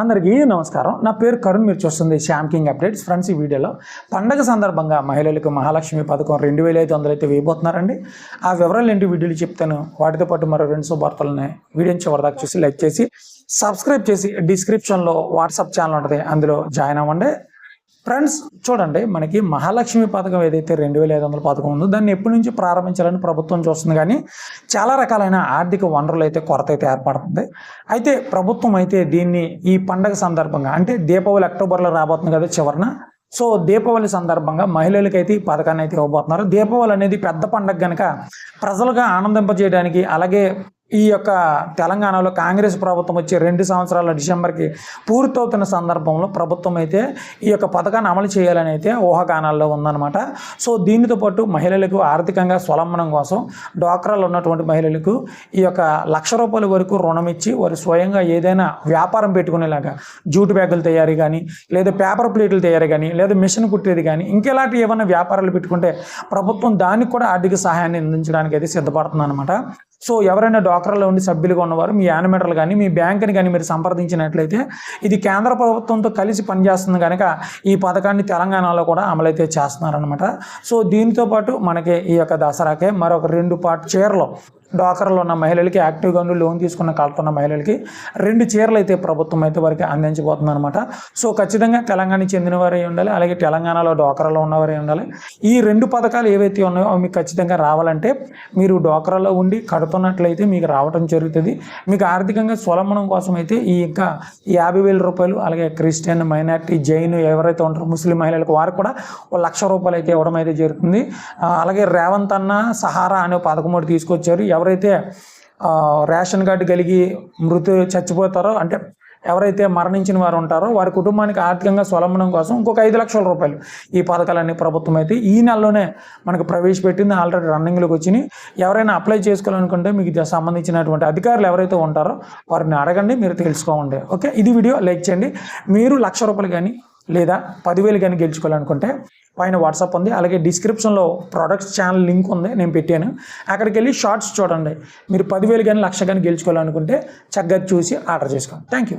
అందరికీ నమస్కారం. నా పేరు కరుణ్ మీరు చూస్తుంది శ్యామ్ కింగ్ అప్డేట్స్. ఫ్రెండ్స్ ఈ వీడియోలో పండగ సందర్భంగా మహిళలకు మహాలక్ష్మి పథకం రెండు వేల ఐదు వందలు అయితే వేయబోతున్నారండి. ఆ వివరాలు ఏంటి వీడియోలు చెప్తాను. వాటితో పాటు మరో రెండు శుభార్తలని వీడియోని చివరిదాకా చూసి లైక్ చేసి సబ్స్క్రైబ్ చేసి డిస్క్రిప్షన్లో వాట్సాప్ ఛానల్ ఉంటుంది. అందులో జాయిన్ అవ్వండి. ఫ్రెండ్స్ చూడండి మనకి మహాలక్ష్మి పథకం ఏదైతే రెండు వేల ఐదు వందల పథకం ఉందో దాన్ని ఎప్పటి నుంచి ప్రారంభించాలని ప్రభుత్వం చూస్తుంది కానీ చాలా రకాలైన ఆర్థిక వనరులు అయితే కొరత అయితే ఏర్పడుతుంది. అయితే ప్రభుత్వం అయితే దీన్ని ఈ పండగ సందర్భంగా అంటే దీపావళి అక్టోబర్లో రాబోతుంది కదా చివరన సో దీపావళి సందర్భంగా మహిళలకైతే ఈ పథకాన్ని అయితే ఇవ్వబోతున్నారు. దీపావళి అనేది పెద్ద పండగ కనుక ప్రజలుగా ఆనందింపజేయడానికి అలాగే ఈ యొక్క తెలంగాణలో కాంగ్రెస్ ప్రభుత్వం వచ్చి రెండు సంవత్సరాల డిసెంబర్కి పూర్తవుతున్న సందర్భంలో ప్రభుత్వం అయితే ఈ యొక్క పథకాన్ని అమలు చేయాలని అయితే ఊహాగానాల్లో ఉందన్నమాట. సో దీనితో పాటు మహిళలకు ఆర్థికంగా స్వలంబనం కోసం డ్వాక్రాలో ఉన్నటువంటి మహిళలకు ఈ యొక్క లక్ష రూపాయల వరకు రుణం ఇచ్చి వారు స్వయంగా ఏదైనా వ్యాపారం పెట్టుకునేలాగా జూటు బ్యాగులు తయారీ కానీ లేదా పేపర్ ప్లేట్లు తయారీ కానీ లేదా మిషన్ కుట్టేది కానీ ఇంకెలాంటి ఏమైనా వ్యాపారాలు పెట్టుకుంటే ప్రభుత్వం దానికి కూడా ఆర్థిక సహాయాన్ని అందించడానికి అయితే సిద్ధపడుతుంది అనమాట సో ఎవరైనా డాక్టర్లో ఉండి సభ్యులుగా ఉన్నవారు మీ యానిమేటర్లు కానీ మీ బ్యాంకుని కానీ మీరు సంప్రదించినట్లయితే ఇది కేంద్ర ప్రభుత్వంతో కలిసి పనిచేస్తుంది కనుక ఈ పథకాన్ని తెలంగాణలో కూడా అమలైతే చేస్తున్నారనమాట సో దీనితో పాటు మనకి ఈ యొక్క దసరాకే మరొక రెండు పాటు చీరలు డాకర్లో ఉన్న మహిళలకి యాక్టివ్గా ఉండి లోన్ తీసుకున్న కలుతున్న మహిళలకి రెండు చీరలు అయితే ప్రభుత్వం అయితే వారికి అందించబోతుంది అనమాట సో ఖచ్చితంగా తెలంగాణకి చెందిన వారే ఉండాలి అలాగే తెలంగాణలో డోకరాలో ఉన్నవారే ఉండాలి. ఈ రెండు పథకాలు ఏవైతే ఉన్నాయో అవి మీకు ఖచ్చితంగా రావాలంటే మీరు డోకరాలో ఉండి కడుతున్నట్లయితే మీకు రావడం జరుగుతుంది. మీకు ఆర్థికంగా స్వలంబనం కోసం అయితే ఈ ఇంకా యాభై వేల రూపాయలు అలాగే క్రిస్టియన్ మైనార్టీ జైన్ ఎవరైతే ఉంటారో ముస్లిం మహిళలకు వారు కూడా ఒక లక్ష రూపాయలు అయితే ఇవ్వడం అయితే జరుగుతుంది. అలాగే రేవంత్ అన్న సహారా అనే పథకం ఒకటి తీసుకొచ్చారు. ఎవరైతే రేషన్ కార్డు కలిగి మృతి చచ్చిపోతారో అంటే ఎవరైతే మరణించిన వారు ఉంటారో వారి కుటుంబానికి ఆర్థికంగా స్వలంబనం కోసం ఇంకొక ఐదు లక్షల రూపాయలు ఈ పథకాలన్నీ ప్రభుత్వం అయితే ఈ నెలలోనే మనకు ప్రవేశపెట్టింది. ఆల్రెడీ రన్నింగ్లోకి వచ్చినాయి ఎవరైనా అప్లై చేసుకోవాలనుకుంటే మీకు సంబంధించినటువంటి అధికారులు ఎవరైతే ఉంటారో వారిని అడగండి మీరు తెలుసుకోండి ఓకే? ఇది వీడియో. లైక్ చేయండి. మీరు లక్ష రూపాయలు కానీ లేదా పదివేలు కానీ గెలుచుకోవాలనుకుంటే పైన వాట్సాప్ ఉంది. అలాగే డిస్క్రిప్షన్లో ప్రొడక్ట్స్ ఛానల్ లింక్ ఉంది. నేను పెట్టాను. అక్కడికి వెళ్ళి షార్ట్స్ చూడండి. మీరు పదివేలు కానీ లక్ష కానీ గెలుచుకోవాలనుకుంటే చక్కగా చూసి ఆర్డర్ చేసుకోండి. Thank you.